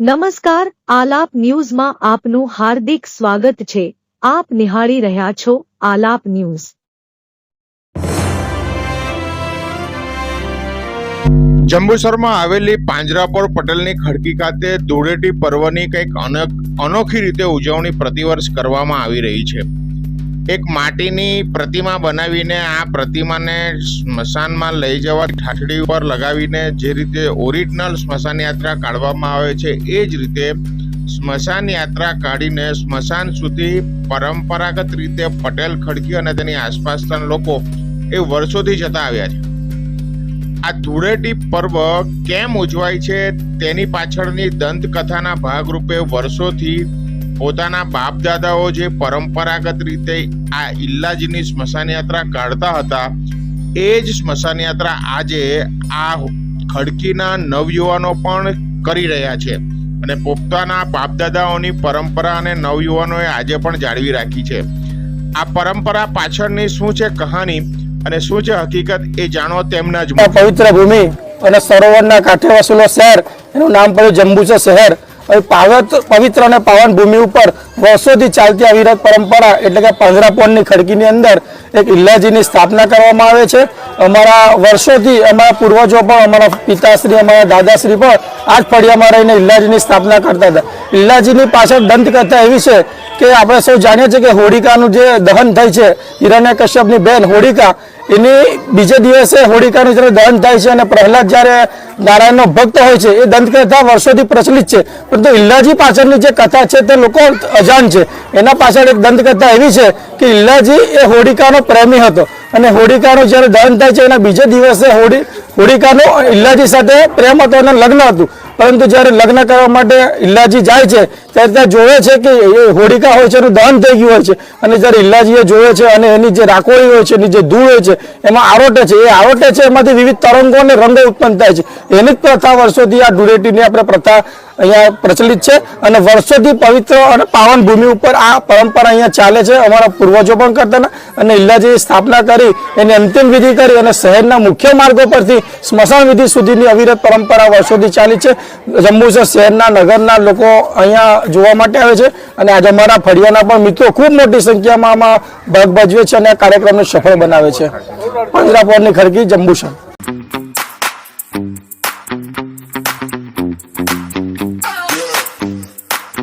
નમસ્કાર, આલાપ ન્યૂઝમાં આપનું હાર્દિક સ્વાગત છે. આપ નિહાળી રહ્યા છો આલાપ ન્યૂઝ. જંબુસરમાં આવેલી પાંજરાપોળ પટેલની ખડકી ખાતે ધૂળેટી પર્વની કંઈક અનોખી રીતે ઉજવણી પ્રતિવર્ષ કરવામાં આવી રહી છે. એક માટીની પ્રતિમા બનાવીને આ પ્રતિમાને સ્મશાનમાં લઈ જવા ઠાઠડી ઉપર લગાવીને જે રીતે ઓરિજિનલ સ્મશાન યાત્રા કાઢવામાં આવે છે, એ જ રીતે સ્મશાન યાત્રા કાઢીને સ્મશાન સુધી પરંપરાગત રીતે પટેલ ખડકી અને તેની આસપાસના લોકો એ વર્ષોથી જતા આવ્યા છે. આ ધૂળેટી પર્વ કેમ ઉજવાય છે, તેની પાછળની દંતકથાના ભાગરૂપે વર્ષોથી પોતાના બાપ દાદાઓ જે પરંપરાગત રીતે આ ઇલ્લાજીની સ્મશાન યાત્રા કાઢતા હતા, એ જ સ્મશાન યાત્રા આજે આ ખડકીના નવયુવાનો પણ કરી રહ્યા છે. અને પોતાના બાપ દાદાઓની પરંપરા અને નવયુવાનોએ આજે પણ જાળવી રાખી છે. આ પરંપરા પાછળની શું છે કહાની અને શું છે હકીકત એ જાણો તેમના જ પવિત્ર ભૂમિ અને સરોવરના કાંઠે વસેલો શહેર, એનું નામ પડ્યું જંબુસર શહેર. પવિત્ર અને પાવન ભૂમિ ઉપર વર્ષોથી ચાલતી અવિરત પરંપરા એટલે કે પાંજરાપોળની ખડકીની અંદર એક ઇલ્લાજીની સ્થાપના કરવામાં આવે છે. અમારા વર્ષોથી અમારા પૂર્વજો પણ, અમારા પિતાશ્રી, અમારા દાદાશ્રી પણ આ જ ફળિયામાં રહીને ઇલ્લાજીની સ્થાપના કરતા હતા. ઇલ્લાજીની પાછળ દંતકથા એવી છે કે આપણે સૌ જાણીએ છીએ કે હોળિકાનું જે દહન થાય છે, હિરણ્ય કશ્યપની બેન હોળિકા એની બીજે દિવસે હોળિકાનું જ્યારે દહન થાય છે અને પ્રહલાદ જ્યારે નારાયણનો ભક્ત હોય છે, એ દંતકથા વર્ષોથી પ્રચલિત છે. પરંતુ ઇલ્લાજી પાછળની જે કથા છે, તે લોકો અજાણ છે. એના પાછળ એક દંતકથા એવી છે કે ઇલ્લાજી એ હોડિકાનો પ્રેમી હતો. અને હોળિકાનું જ્યારે દહન થાય છે, એના બીજે દિવસે હોળી હોળિકાનો ઇલ્લાજી સાથે પ્રેમ હતો અને લગ્ન હતું. પરંતુ જ્યારે લગ્ન કરવા માટે ઇલ્લાજી જાય છે, ત્યારે ત્યાં જોવે છે કે એ હોળિકા હોય છે, એનું દહન થઈ ગયું હોય છે. અને જ્યારે ઇલ્લાજીએ જોવે છે અને એની જે રાખોળી હોય છે, એની જે ધૂળ હોય છે, એમાં આરોટે છે. એ આરોટે છે, એમાંથી વિવિધ તરંગો અને રંગો ઉત્પન્ન થાય છે. એની જ પ્રથા વર્ષોથી આ ધૂળેટીની આપણે પ્રથા અહીંયા પ્રચલિત છે અને વર્ષોથી પવિત્ર અને પાવન ભૂમિ ઉપર આ પરંપરા અહીંયા ચાલે છે. અમારા પૂર્વજો પણ કરતા અને ઇલ્લાજીએ સ્થાપના કરી, એની અંતિમ વિધિ કરી અને શહેરના મુખ્ય માર્ગો પરથી સ્મશાન વિધિ સુધીની અવિરત પરંપરા વર્ષોથી ચાલી છે. જંબુસર શહેરના, નગરના લોકો અહીંયા જોવા માટે આવે છે અને આજે અમારા ફળિયાના પણ મિત્રો ખૂબ મોટી સંખ્યામાં આમાં ભાગ ભજવે છે અને આ કાર્યક્રમને સફળ બનાવે છે. પાંજરાપોરની ખડકી જંબુસર